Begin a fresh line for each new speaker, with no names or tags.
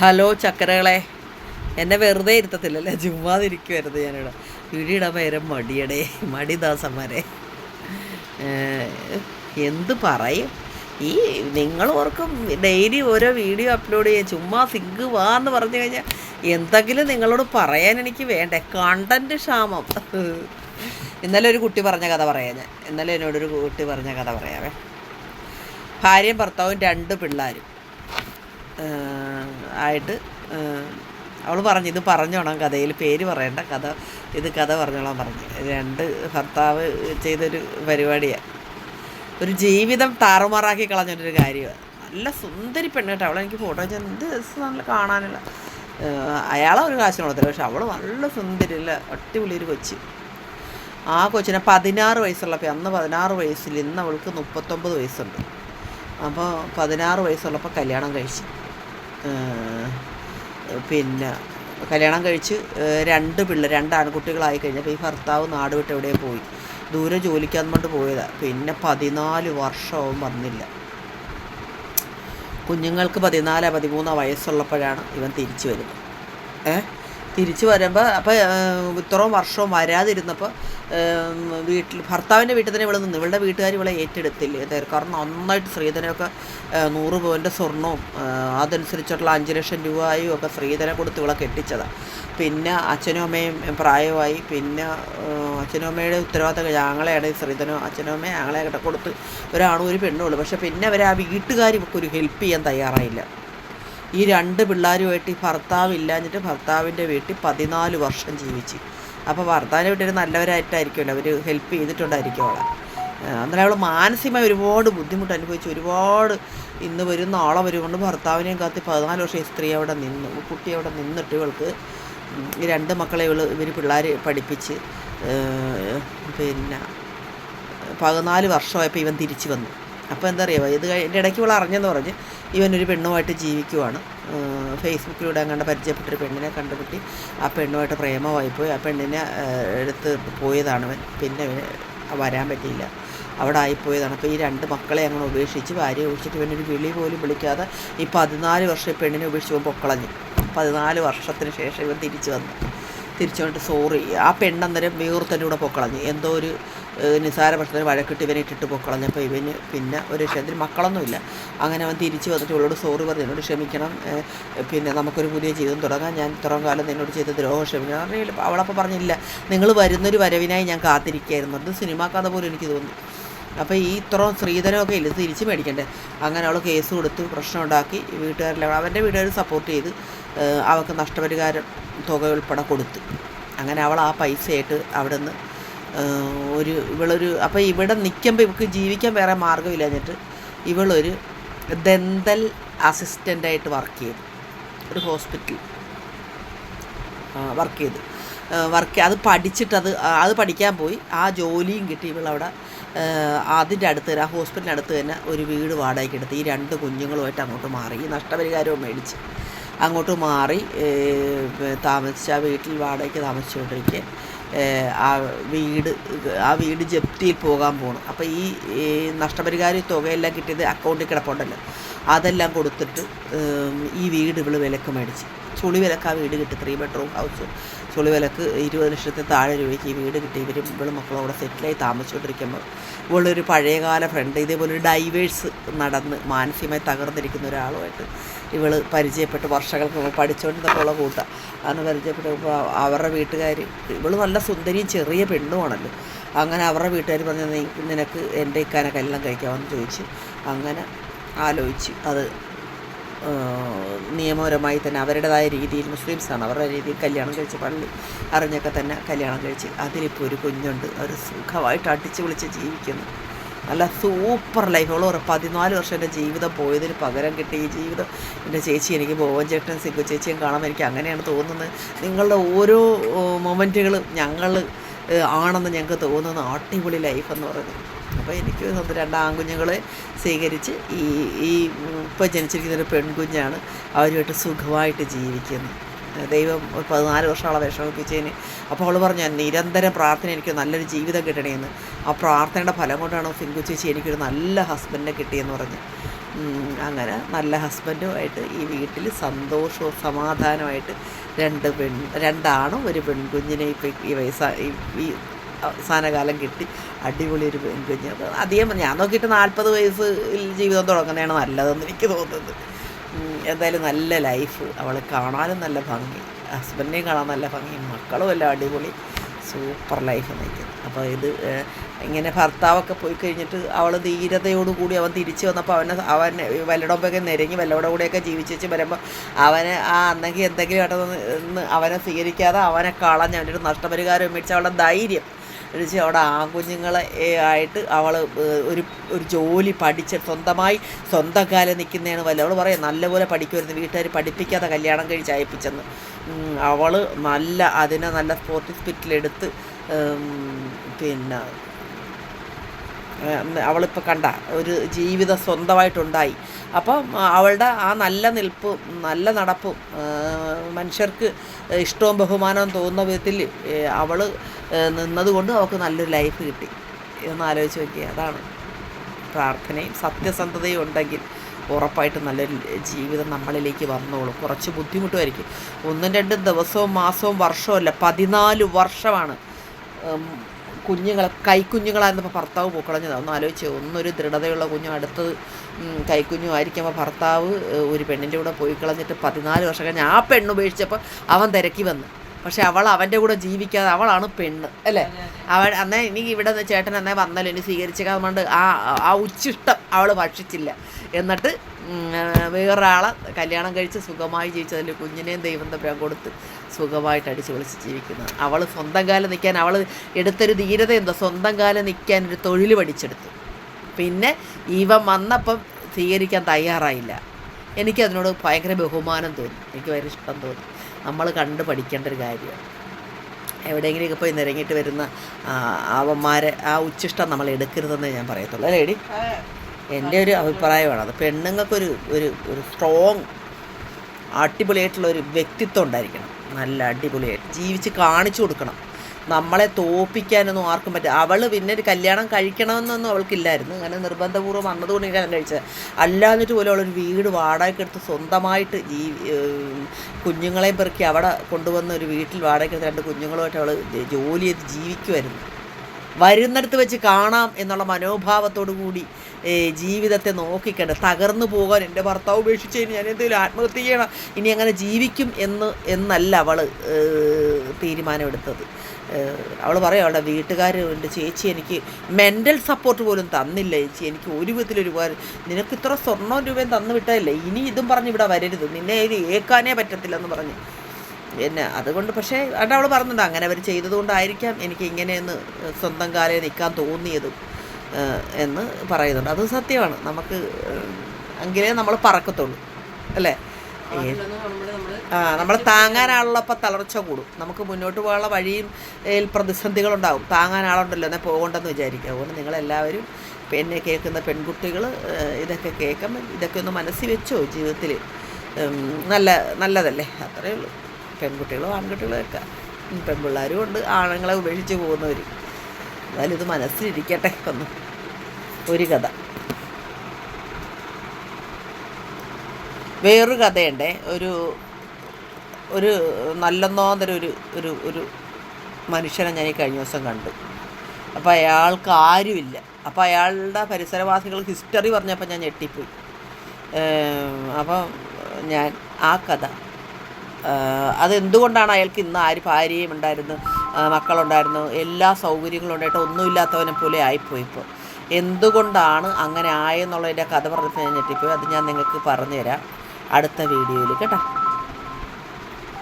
Hello ചക്കരകളെ. എന്നെ വെറുതെ ഇരുത്തത്തില്ലല്ലേ? ചുമ്മാതിരിക്കുമായിരുന്നു ഞാനിവിടെ. വീടിടാൻ പേരെ മടിയടേ. മടിദാസന്മാരെ എന്ത് പറയും? ഈ നിങ്ങൾ ഓർക്കും ഡെയിലി ഓരോ വീഡിയോ അപ്ലോഡ് ചെയ്യുക ചുമ്മാ സിഗ് വാ എന്ന് പറഞ്ഞു കഴിഞ്ഞാൽ എന്തെങ്കിലും നിങ്ങളോട് പറയാൻ എനിക്ക് വേണ്ടേ? കണ്ടന്റ് ക്ഷാമം. ഇന്നലെ ഒരു കുട്ടി പറഞ്ഞ കഥ പറയാം ഞാൻ. ഇന്നലെ എന്നോടൊരു കുട്ടി പറഞ്ഞ കഥ പറയാവേ. ഭാര്യയും ഭർത്താവും രണ്ട് പിള്ളേരും. ആയിട്ട് അവൾ പറഞ്ഞു ഇത് പറഞ്ഞോളാം കഥയിൽ പേര് പറയണ്ട കഥ ഇത് കഥ പറഞ്ഞോളാം പറഞ്ഞു. രണ്ട് ഭർത്താവ് ചെയ്തൊരു പരിപാടിയാണ് ഒരു ജീവിതം താറുമാറാക്കി കളഞ്ഞൊരു കാര്യമാണ് നല്ല സുന്ദരി പെണ്ണ് കേട്ടോ. അവളെനിക്ക് ഫോട്ടോ വെച്ചാൽ എന്ത് നല്ല കാണാനുള്ള. അയാളെ ഒരു കാശിന് കൊടുത്തില്ല പക്ഷെ അവൾ നല്ല സുന്ദരില്ല അടിപൊളി ഒരു കൊച്ചി. ആ കൊച്ചിനെ പതിനാറ് വയസ്സുള്ളപ്പോൾ അന്ന് പതിനാറ് വയസ്സിൽ ഇന്ന് അവൾക്ക് മുപ്പത്തൊമ്പത് വയസ്സുണ്ട്. അപ്പോൾ പതിനാറ് വയസ്സുള്ളപ്പോൾ കല്യാണം കഴിച്ചു. പിന്നെ കല്യാണം കഴിച്ച് രണ്ട് പിള്ളേർ രണ്ട് ആൺകുട്ടികളായി കഴിഞ്ഞപ്പോൾ ഈ ഭർത്താവ് നാട് വിട്ട് എവിടെ പോയി. ദൂരെ ജോലിക്കാന്ന് കൊണ്ട് പോയതാണ് പിന്നെ പതിനാല് വർഷവും വന്നില്ല. കുഞ്ഞുങ്ങൾക്ക് പതിനാല് പതിമൂന്നോ വയസ്സുള്ളപ്പോഴാണ് ഇവൻ തിരിച്ചു വരുന്നത്. ഏ? തിരിച്ചു വരുമ്പോൾ അപ്പോൾ ഇത്രയും വർഷവും വരാതിരുന്നപ്പോൾ വീട്ടിൽ ഭർത്താവിന്റെ വീട്ടിൽ തന്നെ ഇവിടെ നിന്ന്. ഇവളുടെ വീട്ടുകാർ ഇവളെ ഏറ്റെടുത്തില്ല? കാരണം നന്നായിട്ട് ശ്രീധനമൊക്കെ നൂറ് പവന്റെ സ്വർണവും അതനുസരിച്ചുള്ള അഞ്ച് ലക്ഷം രൂപയും ഒക്കെ ശ്രീധനം കൊടുത്ത് ഇവളെ കെട്ടിച്ചതാണ് പിന്നെ അച്ഛനും അമ്മയും പ്രായമായി. പിന്നെ അച്ഛനും അമ്മയുടെ ഉത്തരവാദിത്തം ഞങ്ങളെയാണ് ശ്രീധനം അച്ഛനും അമ്മയും ഞങ്ങളെ കൊടുത്ത് ഒരാണും ഒരു പെണ്ണുള്ളൂ പക്ഷേ പിന്നെ അവർ ആ വീട്ടുകാർ ഒരു ഹെൽപ്പ് ചെയ്യാൻ തയ്യാറായില്ല. ഈ രണ്ട് പിള്ളേരുമായിട്ട് ഈ ഭർത്താവ് ഇല്ലാഞ്ഞിട്ട് ഭർത്താവിന്റെ വീട്ടിൽ പതിനാല് വർഷം ജീവിച്ചു. അപ്പോൾ ഭർത്താവിന്റെ വീട്ടിൽ നല്ലവരായിട്ടായിരിക്കുമല്ലോ. അവർ ഹെൽപ്പ് ചെയ്തിട്ടുണ്ടായിരിക്കും അവളെ. അന്നേരം അവൾ മാനസികമായി ഒരുപാട് ബുദ്ധിമുട്ട് അനുഭവിച്ചു. ഒരുപാട് ഇന്ന് വരുന്ന ആളെ വരുമ്പോൾ ഭർത്താവിനെയും കാത്തി പതിനാല് വർഷം സ്ത്രീ അവിടെ നിന്ന് കുട്ടി അവിടെ നിന്നിട്ട് ഇവൾക്ക് ഈ രണ്ട് മക്കളെ ഇവൾ ഇവർ പിള്ളേർ പഠിപ്പിച്ച് പിന്നെ പതിനാല് വർഷമായപ്പോൾ ഇവൻ തിരിച്ചു വന്നു. അപ്പോൾ എന്താ അറിയുമോ ഇത് എന്റെ ഇടയ്ക്ക് ഇവൾ അറിഞ്ഞെന്ന് പറഞ്ഞ് ഇവനൊരു പെണ്ണുമായിട്ട് ജീവിക്കുവാണ്. ഫേസ്ബുക്കിലൂടെ അങ്ങാണ്ട് പരിചയപ്പെട്ടൊരു പെണ്ണിനെ കണ്ടുപിട്ടി ആ പെണ്ണുമായിട്ട് പ്രേമമായി പോയി ആ പെണ്ണിനെ എടുത്ത് പോയതാണ് അവൻ. പിന്നെ വരാൻ പറ്റിയില്ല. അവിടെ ആയിപ്പോയതാണ്. അപ്പോൾ ഈ രണ്ട് മക്കളെ അങ്ങനെ ഉപേക്ഷിച്ച് ഭാര്യയെ ഉപേക്ഷിച്ചിട്ട് ഇവനൊരു വിളി പോലും വിളിക്കാതെ ഈ പതിനാല് വർഷം പെണ്ണിനെ ഉപേക്ഷിച്ച് പോകുമ്പോൾ പൊക്കളഞ്ഞു. പതിനാല് വർഷത്തിന് ശേഷം ഇവൻ തിരിച്ചു വന്നു. തിരിച്ചു വന്നിട്ട് സോറി ആ പെണ്ണന്നേരം വീർത്തന്റെ കൂടെ പൊക്കളഞ്ഞു. എന്തോ ഒരു നിസ്സാര പ്രശ്നത്തിന് വഴക്കിട്ട് ഇവനെ ഇട്ടിട്ട് പൊക്കളഞ്ഞപ്പോൾ ഇവന് പിന്നെ ഒരു വിഷയത്തിൽ മക്കളൊന്നുമില്ല. അങ്ങനെ അവൻ തിരിച്ച് വന്നിട്ട് ഇവളോട് സോറി പറഞ്ഞു. എന്നോട് ക്ഷമിക്കണം. പിന്നെ നമുക്കൊരു പുതിയ ജീവിതം തുടങ്ങാം. ഞാൻ ഇത്രയും കാലം നിന്നോട് ചെയ്ത ദ്രോഹം ക്ഷമിക്കണം. അറിയില്ല അവളപ്പോൾ പറഞ്ഞില്ല. നിങ്ങൾ വരുന്നൊരു വരവിനായി ഞാൻ കാത്തിരിക്കുകയായിരുന്നു അത് സിനിമാ കഥ പോലും എനിക്ക് തോന്നി അപ്പോൾ ഈ ഇത്രയും സ്ത്രീധനമൊക്കെ ഇല്ല. തിരിച്ച് മേടിക്കണ്ടേ? അങ്ങനെ അവൾ കേസ് കൊടുത്ത്. പ്രശ്നം ഉണ്ടാക്കി. വീട്ടുകാരിലെ അവന്റെ വീട്ടുകാർ സപ്പോർട്ട് ചെയ്ത് അവൾക്ക് നഷ്ടപരിഹാരം തുക ഉൾപ്പെടെ കൊടുത്ത്. അങ്ങനെ അവൾ ആ പൈസയായിട്ട് അവിടെ നിന്ന് ഒരു ഇവളൊരു അപ്പോൾ ഇവിടെ നിൽക്കുമ്പോൾ ഇവൾക്ക് ജീവിക്കാൻ വേറെ മാർഗമില്ലാഞ്ഞിട്ട് ഇവളൊരു ദന്തൽ അസിസ്റ്റന്റായിട്ട് വർക്ക് ചെയ്തു. ഒരു ഹോസ്പിറ്റൽ വർക്ക് ചെയ്തു. വർക്ക് അത് പഠിച്ചിട്ട് അത് അത് പഠിക്കാൻ പോയി. ആ ജോലിയും കിട്ടി ഇവളവിടെ. അതിന്റെ അടുത്ത് തന്നെ ആ ഹോസ്പിറ്റലിന്റെ അടുത്ത് തന്നെ ഒരു വീട് വാടകയ്ക്ക് എടുത്ത്. ഈ രണ്ട് കുഞ്ഞുങ്ങളുമായിട്ട് അങ്ങോട്ട് മാറി. നഷ്ടപരിഹാരവും മേടിച്ച് അങ്ങോട്ട് മാറി താമസിച്ച് ആ വീട്ടിൽ വാടകയ്ക്ക് താമസിച്ചുകൊണ്ടിരിക്കുക ആ വീട് ആ വീട് ജപ്തിയിൽ പോകാൻ പോകണം അപ്പോൾ ഈ നഷ്ടപരിഹാര തുകയെല്ലാം കിട്ടിയത് അക്കൗണ്ടിൽ കിടപ്പുണ്ടല്ലോ. അതെല്ലാം കൊടുത്തിട്ട് ഈ വീട് ഇവൾ വിലക്ക് മേടിച്ച്. ചുളി വിലക്ക് ആ വീട് കിട്ടി. ത്രീ ബെഡ്റൂം ഹൗസ് ചുളി വിലക്ക് ഇരുപത് ലക്ഷത്തിൽ താഴെ രൂപയ്ക്ക് ഈ വീട് കിട്ടി. ഇവരും ഇവളും മക്കളും അവിടെ സെറ്റിലായി താമസിച്ചുകൊണ്ടിരിക്കുമ്പോൾ ഇവളൊരു പഴയകാല ഫ്രണ്ട് ഇതേപോലെ ഒരു ഡൈവേഴ്സ് നടന്ന് മാനസികമായി തകർന്നിരിക്കുന്ന ഒരാളുമായിട്ട് ഇവൾ പരിചയപ്പെട്ട് വർഷങ്ങൾക്ക് മുമ്പ് പഠിച്ചുകൊണ്ടിരുന്നപ്പോൾ ഉള്ള കൂട്ട. അന്ന് പരിചയപ്പെട്ടപ്പോൾ അവരുടെ വീട്ടുകാർ ഇവൾ നല്ല സുന്ദരിയും ചെറിയ പെണ്ണുമാണല്ലോ. അങ്ങനെ അവരുടെ വീട്ടുകാർ പറഞ്ഞു "നീ- നിനക്ക് എന്റെ ഇക്കാനൊക്കെ എല്ലാം കഴിക്കാമെന്ന് ചോദിച്ച് അങ്ങനെ ആലോചിച്ച് അത് നിയമപരമായി തന്നെ അവരുടേതായ രീതിയിൽ മുസ്ലിംസാണ്. അവരുടെ രീതിയിൽ കല്യാണം കഴിച്ച് പള്ളി അറിഞ്ഞൊക്കെ തന്നെ കല്യാണം കഴിച്ച് അതിലിപ്പോൾ ഒരു കുഞ്ഞുണ്ട്. അവർ സുഖമായിട്ട് അടിച്ച് വിളിച്ച് ജീവിക്കുന്നു. നല്ല സൂപ്പർ ലൈഫ്. അവൾ ഒരു പതിനാല് വർഷം എന്റെ ജീവിതം പോയതിന് പകരം കിട്ടി. ഈ ജീവിതം എന്റെ ചേച്ചി എനിക്ക് ബോവൻ ചേട്ടൻ സിഗു ചേച്ചിയും കാണാൻ എനിക്ക് അങ്ങനെയാണ് തോന്നുന്നത്. നിങ്ങളുടെ ഓരോ മൊമെന്റുകളും ഞങ്ങൾ ആണെന്ന് ഞങ്ങൾക്ക് തോന്നുന്ന അടിപൊളി ലൈഫ് എന്ന് പറയുന്നത്. അപ്പോൾ എനിക്ക് സ്വന്തം രണ്ട് ആൺകുഞ്ഞുങ്ങളെ സ്വീകരിച്ച് ഈ ഈ ഇപ്പോൾ ജനിച്ചിരിക്കുന്ന ഒരു പെൺകുഞ്ഞാണ് അവരുമായിട്ട് സുഖമായിട്ട് ജീവിക്കുന്നത്. ദൈവം ഒരു പതിനാല് വർഷമുള്ള വിഷമിപ്പിച്ചതിന് അപ്പോൾ അവൾ പറഞ്ഞു "ഞാൻ നിരന്തരം പ്രാർത്ഥന എനിക്ക് നല്ലൊരു ജീവിതം കിട്ടണേന്ന്. ആ പ്രാർത്ഥനയുടെ ഫലം കൊണ്ടാണ് സിങ്കു ചേച്ചി എനിക്കൊരു നല്ല ഹസ്ബൻഡിനെ കിട്ടിയെന്ന് പറഞ്ഞു. അങ്ങനെ നല്ല ഹസ്ബൻഡുമായിട്ട് ഈ വീട്ടിൽ സന്തോഷവും സമാധാനമായിട്ട് രണ്ട് പെൺ രണ്ടാണും ഒരു പെൺകുഞ്ഞിനെ ഇപ്പം ഈ വയസ്സ ഈ അവസാന അവസാനകാലം കിട്ടി. അടിപൊളി ഒരു പെൺകുഞ്ഞ്. അധികം ഞാൻ നോക്കിയിട്ട് നാൽപ്പത് വയസ്സിൽ ജീവിതം തുടങ്ങുന്നതാണ് നല്ലതെന്ന് എനിക്ക് തോന്നുന്നത്. എന്തായാലും നല്ല ലൈഫ്. അവളെ കാണാനും നല്ല ഭംഗി. ഹസ്ബൻഡിനെയും കാണാൻ നല്ല ഭംഗി. മക്കളും എല്ലാം അടിപൊളി. സൂപ്പർ ലൈഫ് നയിക്കുന്നു അപ്പോൾ ഇത് ഇങ്ങനെ ഭർത്താവൊക്കെ പോയി കഴിഞ്ഞിട്ട് അവൾ ധീരതയോടുകൂടി അവൻ തിരിച്ചു വന്നപ്പോൾ അവനെ അവൻ വല്ലടമ്പൊക്കെ നിരങ്ങി വല്ലവിടെ കൂടെയൊക്കെ വരുമ്പോൾ അവനെ ആ അന്നെങ്കിൽ എന്തെങ്കിലും ഇടന്ന് അവനെ സ്വീകരിക്കാതെ അവനെ കളഞ്ഞ് അവന്റെ ഒരു നഷ്ടപരിഹാരം മേടിച്ച് അവളുടെ ധൈര്യം. എന്നുവെച്ച് അവിടെ ആൺകുഞ്ഞുങ്ങളെ ആയിട്ട് അവൾ ഒരു ഒരു ജോലി പഠിച്ച് സ്വന്തമായി സ്വന്തം കാലം നിൽക്കുന്നതാണ് വല്ല അവൾ പറയും നല്ലപോലെ പഠിക്കുമായിരുന്നു വീട്ടുകാർ പഠിപ്പിക്കാതെ കല്യാണം കഴിച്ച് അയപ്പിച്ചെന്ന്. അവൾ നല്ല അതിനെ നല്ല സ്പോർട്സ് സ്പിരിറ്റിലെടുത്ത് ഉം, പിന്നെ അവളിപ്പോൾ കണ്ട ഒരു ജീവിതം സ്വന്തമായിട്ടുണ്ടായി. അപ്പം അവളുടെ ആ നല്ല നിൽപ്പും നല്ല നടപ്പും മനുഷ്യർക്ക് ഇഷ്ടവും ബഹുമാനവും തോന്നുന്ന വിധത്തിൽ അവൾ നിന്നതുകൊണ്ട് അവൾക്ക് നല്ലൊരു ലൈഫ് കിട്ടി. എന്ന് ആലോചിച്ച് നോക്കിയ അതാണ് പ്രാർത്ഥനയും സത്യസന്ധതയും ഉണ്ടെങ്കിൽ ഉറപ്പായിട്ട് നല്ലൊരു ജീവിതം നമ്മളിലേക്ക് വന്നോളും. കുറച്ച് ബുദ്ധിമുട്ടുമായിരിക്കും. ഒന്നും രണ്ടും ദിവസവും മാസവും വർഷവും അല്ല പതിനാല് വർഷമാണ്. കുഞ്ഞുങ്ങളെ കൈക്കുഞ്ഞുങ്ങളായിരുന്നപ്പോൾ ഭർത്താവ് പൂക്കളഞ്ഞത്. ഒന്ന് ആലോചിച്ച് ഒന്നൊരു ദൃഢതയുള്ള കുഞ്ഞും അടുത്തത് കൈക്കുഞ്ഞു ആയിരിക്കുമ്പോൾ ഭർത്താവ് ഒരു പെണ്ണിന്റെ കൂടെ പോയി കളഞ്ഞിട്ട് പതിനാല് വർഷം കഴിഞ്ഞ് ആ പെണ്ണ് ഉപേക്ഷിച്ചപ്പോൾ അവൻ തിരക്കി വന്നു. പക്ഷെ അവൾ അവന്റെ കൂടെ ജീവിക്കാതെ അവളാണ് പെണ്ണ് അല്ലേ? അവൾ അന്നേ ഇനി ഇവിടെ നിന്ന് ചേട്ടൻ അന്നേ വന്നല്ലോ ഇനി സ്വീകരിച്ചേക്കാൻ കൊണ്ട് ആ ആ ഉച്ചിഷ്ടം അവൾ ഭക്ഷിച്ചില്ല. എന്നിട്ട് വേറൊരാളെ കല്യാണം കഴിച്ച് സുഖമായി ജീവിച്ചതിൽ കുഞ്ഞിനെയും ദൈവം തമ്മിൽ കൊടുത്ത് സുഖമായിട്ട് അടിച്ച് വിളിച്ച് ജീവിക്കുന്നത് അവൾ സ്വന്തം കാലം നിൽക്കാൻ അവൾ എടുത്തൊരു ധീരത എന്താ സ്വന്തം കാലം നിൽക്കാൻ ഒരു തൊഴിൽ പഠിച്ചെടുത്തു. പിന്നെ ഇവൻ വന്നപ്പം സ്വീകരിക്കാൻ തയ്യാറായില്ല. എനിക്കതിനോട് ഭയങ്കര ബഹുമാനം തോന്നി എനിക്ക് ഭയങ്കര ഇഷ്ടം തോന്നി. നമ്മൾ കണ്ട് പഠിക്കേണ്ട ഒരു കാര്യമാണ്. എവിടെയെങ്കിലും പോയി നിരങ്ങിയിട്ട് വരുന്ന അവന്മാരെ ആ ഉച്ചിഷ്ടം നമ്മൾ എടുക്കരുതെന്നേ ഞാൻ പറയത്തുള്ളൂ. അല്ലേ എടി? എന്റെ ഒരു അഭിപ്രായമാണ്. അത് പെണ്ണുങ്ങൾക്കൊരു ഒരു ഒരു സ്ട്രോങ് അടിപൊളിയായിട്ടുള്ള ഒരു വ്യക്തിത്വം ഉണ്ടായിരിക്കണം. നല്ല അടിപൊളിയായിട്ട് ജീവിച്ച് കാണിച്ചു കൊടുക്കണം. നമ്മളെ തോപ്പിക്കാനൊന്നും ആർക്കും പറ്റില്ല. അവൾ പിന്നെ ഒരു കല്യാണം കഴിക്കണമെന്നൊന്നും അവൾക്കില്ലായിരുന്നു. അങ്ങനെ നിർബന്ധപൂർവം വന്നതുകൊണ്ട് കല്യാണം കഴിച്ചത്. അല്ലാന്നിട്ട് പോലും അവളൊരു വീട് വാടകയ്ക്ക് എടുത്ത് സ്വന്തമായിട്ട് ജീ കുഞ്ഞുങ്ങളെ കുഞ്ഞുങ്ങളെയും പെറുക്കി അവിടെ കൊണ്ടുവന്ന ഒരു വീട്ടിൽ വാടകയ്ക്ക് എടുത്ത് രണ്ട് കുഞ്ഞുങ്ങളുമായിട്ട് അവൾ ജോലി ചെയ്ത് ജീവിക്കുമായിരുന്നു വരുന്നിടത്ത് വെച്ച് കാണാം എന്നുള്ള മനോഭാവത്തോടു കൂടി ജീവിതത്തെ നോക്കിക്കണ്ട്. തകർന്നു പോകാൻ എന്റെ ഭർത്താവ് ഉപേക്ഷിച്ച് ഞാൻ എന്തെങ്കിലും ആത്മഹത്യ ചെയ്യണം. ഇനി അങ്ങനെ ജീവിക്കും എന്ന് എന്നല്ല അവൾ തീരുമാനമെടുത്തത്. അവൾ പറയും അവളുടെ വീട്ടുകാർ എന്റെ ചേച്ചി എനിക്ക് മെന്റൽ സപ്പോർട്ട് പോലും തന്നില്ല ചേച്ചി. എനിക്ക് ഒരു വിധത്തിലൊരു ഉപകാരം. നിനക്ക് ഇത്ര സ്വർണവും രൂപയും തന്നു വിട്ടതല്ലേ? ഇനി ഇതും പറഞ്ഞ് ഇവിടെ വരരുത്. നിന്നെ ഇത് ഏക്കാനേ പറ്റത്തില്ലെന്ന് പറഞ്ഞ്. എന്നെ അതുകൊണ്ട് പക്ഷേ അവിടെ അവൾ പറഞ്ഞിട്ടുണ്ട് അങ്ങനെ അവർ ചെയ്തതുകൊണ്ടായിരിക്കാം എനിക്ക് ഇങ്ങനെയൊന്ന് സ്വന്തം കാലേ നിൽക്കാൻ തോന്നിയതും എന്ന് പറയുന്നുണ്ട്. അത് സത്യമാണ്. നമുക്ക് എങ്കിലേ നമ്മൾ പറക്കത്തുള്ളൂ. അല്ലേ? ആ നമ്മൾ താങ്ങാനാളുള്ളപ്പോൾ തളർച്ച കൂടും. നമുക്ക് മുന്നോട്ട് പോകാനുള്ള വഴിയും പ്രതിസന്ധികളുണ്ടാവും. താങ്ങാൻ ആളുണ്ടല്ലോ എന്നാൽ പോകണ്ടെന്ന് വിചാരിക്കുക അതുകൊണ്ട് നിങ്ങളെല്ലാവരും എന്നെ കേൾക്കുന്ന പെൺകുട്ടികൾ ഇതൊക്കെ കേൾക്കുമ്പോൾ ഇതൊക്കെ ഒന്ന് മനസ്സിൽ വെച്ചോ ജീവിതത്തിൽ നല്ല നല്ലതല്ലേ? അത്രയേ ഉള്ളൂ. പെൺകുട്ടികളും ആൺകുട്ടികളും ഒക്കെ. പെൺപിള്ളേരും ഉണ്ട് ആണുങ്ങളെ ഉപേക്ഷിച്ച് പോകുന്നവർ എന്നാലും ഇത് മനസ്സിലിരിക്കട്ടെ ഒന്ന്. ഒരു കഥ. വേറൊരു കഥയുണ്ടേ. ഒരു ഒരു നല്ലെന്നോന്നൊരു ഒരു ഒരു ഒരു മനുഷ്യനെ ഞാൻ ഈ കഴിഞ്ഞ ദിവസം കണ്ടു. അപ്പോൾ അയാൾക്ക് ആരുമില്ല. അപ്പോൾ അയാളുടെ പരിസരവാസികൾ ഹിസ്റ്ററി പറഞ്ഞപ്പോൾ ഞാൻ ഞെട്ടിപ്പോയി. അപ്പം ഞാൻ ആ കഥ അതെന്തുകൊണ്ടാണ് അയാൾക്ക് ഇന്ന് ആര് ഭാര്യയും ഉണ്ടായിരുന്നു മക്കളുണ്ടായിരുന്നു എല്ലാ സൗകര്യങ്ങളും ഉണ്ടായിട്ട് ഒന്നുമില്ലാത്തവനെ പോലെ ആയിപ്പോയി ഇപ്പോൾ എന്തുകൊണ്ടാണ് അങ്ങനെ ആയെന്നുള്ളതിന്റെ കഥ പറഞ്ഞപ്പോൾ ഞാൻ ഞെട്ടിപ്പോയി. അത് ഞാൻ നിങ്ങൾക്ക് പറഞ്ഞുതരാം. അടുത്ത വീഡിയോയിൽ കേട്ടോ.